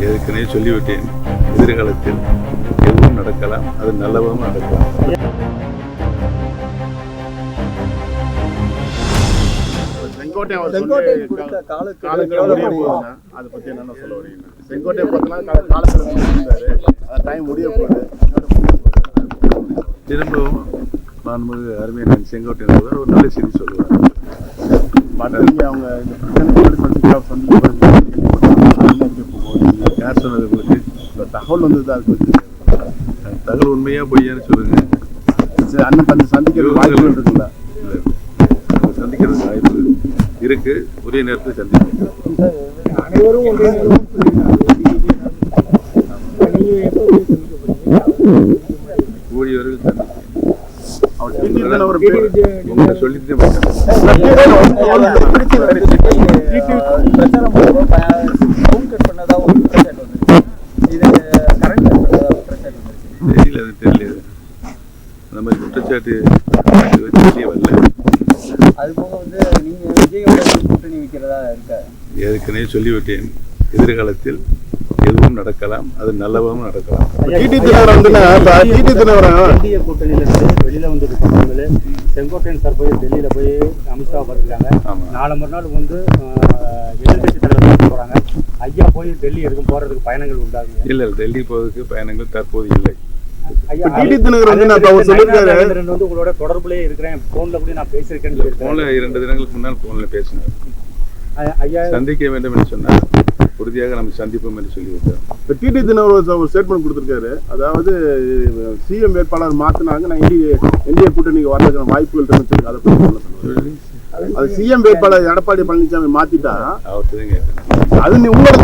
ஏற்கனவே சொல்லிவிட்டேன். எதிர்காலத்தில் எதுவும் நடக்கலாம் அது நல்லவும் நடக்கலாம். செங்கோட்டையன் அவர் செங்கோட்டையன் சொல்லி கொடுத்த காலக்கெடு காலக்கெடு எவ்வளவு முடிய முடியும்? போகுதுண்ணா. அதை பத்தி என்னென்ன சொல்ல வரீங்க? செங்கோட்டையன் பார்த்தீங்கன்னா கால- காலக்கெடு முடிஞ்சிருந்தாரு அது டைம் முடிய போகுது. திரும்பவும் மாண்புமிகு அருமையான செங்கோட்டையன் அவர்கள் ஒரு நல்ல செய்தி சொல்லுவார். மற்றவங்க அவங்க இந்த பிரச்சனை யார் சொன்னது உங்களுக்கு? இந்த தகவல் வந்தது அது பத்தி? அந்த தகவல் உண்மையா பொய்யான்னு சொல்லுங்க. சரி, அண்ணன் தம்பி சந்திக்கிற வாய்ப்புகள். அவங்க சந்திக்கிறது வாய்ப்பு இருக்கு. உரிய நேரத்தில் சந்திப்போம். அனைவரும் ஊழியர்கள் சந்திப்போம். அவர் சொல்லிட்டு மாட்டேன் பிரச்சாரம் பண்ணும்போது சவுண்ட் கட் பண்ணதா ஒரு குற்றச்சாட்டு வந்துருக்கு இது கரண்ட் கட் பண்ணதா ஒரு குற்றச்சாட்டு வந்துருக்கு தெரியல அது தெரியல அந்த மாதிரி குற்றச்சாட்டு தெரிய வரல. அது போக வந்து நீங்க விஜயோட கூட்டணி வைக்கிறதா இருக்க? ஏற்கனவே சொல்லிவிட்டேன். எதிர்காலத்தில் எதுவும் நடக்கலாம் அது நல்லவும் நடக்கலாம். டிடி இப்ப டிடி தினகரன்? இந்திய கூட்டணியில இருந்து வெளியில வந்தது பக்கங்களே செங்கோட்டையன் சார் போய் டெல்லியில போய் அமித்ஷா பார்த்துருக்காங்க. நாலு மறுநாள் வந்து ஆஹ், எதிர்க்கட்சி தலைவர் போறாங்க. ஐயா போய் டெல்லி இருக்கும் போறதுக்கு பயணங்கள் உண்டாகுங்க இல்லை டெல்லி போவதற்கு பயணங்கள் தற்போது இல்லை. டிடி தினகரன் வந்து நான் அவர் வந்து உங்களோட தொடர்புலயே இருக்கிறேன். போன்ல கூட நான் போன்ல இரண்டு தினங்களுக்கு முன்னால் போன்ல பேசினேன். சந்திக்க வேண்டும் என்று உறுதியாக நம்ம சந்திப்போம் என்று சொல்லிவிட்டோம் இப்ப டிடி தினகரன் ஒரு ஸ்டேட்மெண்ட் கொடுத்திருக்காரு. அதாவது சிஎம் வேட்பாளர் மாத்தினாங்க. நான் இந்திய இந்திய கூட்டணிக்கு வர்றதுக்கான வாய்ப்புகள் அதை அது சிஎம் வேட்பாளர் எடப்பாடி பழனிசாமி மாத்திட்டா? அது நீ உங்களோட.